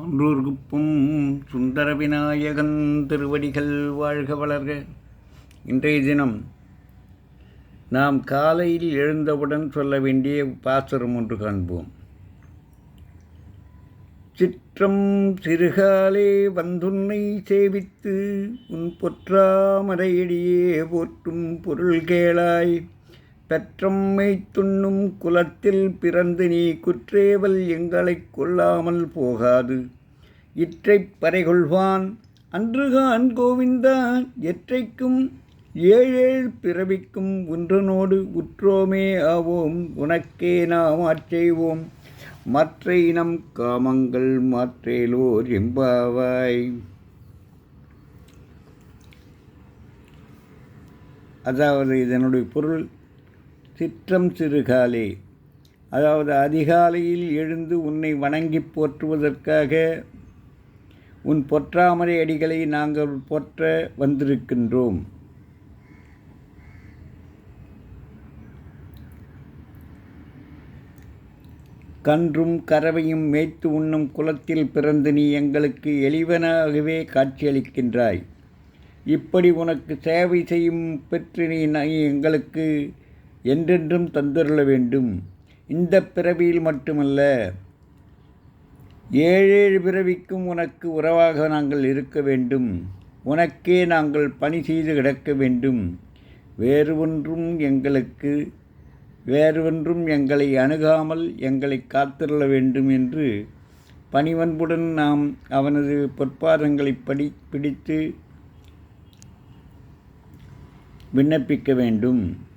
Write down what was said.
சான்றோர்குப்பும் சுந்தர விநாயகன் திருவடிகள் வாழ்க வளர்க. இன்றைய தினம் நாம் காலையில் எழுந்தவுடன் சொல்ல வேண்டிய பாசுரம் ஒன்று காண்போம். சிற்றம் சிறுகாலே வந்துன்னை சேவித்து உன் பொற்றாமரையடியே போற்றும் பொருள் கேளாய் பெற்றம்மை துண்ணும் குலத்தில் பிறந்து நீ குற்றேவல் எங்களைக் கொள்ளாமல் போகாது. இற்றைப் பறைகொள்வான் அன்றுகான் கோவிந்தா எற்றைக்கும் ஏழேழ் பிறவிக்கும் ஒன்றனோடு உற்றோமே ஆவோம் உனக்கே நாம் ஆட்செய்வோம் மற்ற இனம் காமங்கள் மாற்றேலோர் எம்பாவாய் அதாவது இதனுடைய பொருள் சிற்றம் சிறுகாலே. அதாவது அதிகாலையில் எழுந்து உன்னை வணங்கி போற்றுவதற்காக உன் பொற்றாமரை அடிகளை நாங்கள் போற்ற வந்திருக்கின்றோம். கன்றும் கறவையும் மேய்த்து உண்ணும் குலத்தில் பிறந்து நீ எங்களுக்கு எளிவனாகவே காட்சியளிக்கின்றாய். இப்படி உனக்கு சேவை செய்யும் பெற்று நீ எங்களுக்கு என்றென்றும் தந்துருள வேண்டும். இந்த பிறவியில் மட்டுமல்ல ஏழேழு பிறவிக்கும் உனக்கு உறவாக நாங்கள் இருக்க வேண்டும். உனக்கே நாங்கள் பணி செய்து கிடக்க வேண்டும். வேறு ஒன்றும் எங்களுக்கு வேறு ஒன்றும் எங்களை அணுகாமல் எங்களை காத்திருள வேண்டும் என்று பணிவன்புடன் நாம் அவனது பொற்பாதங்களை படி பிடித்து விண்ணப்பிக்க வேண்டும்.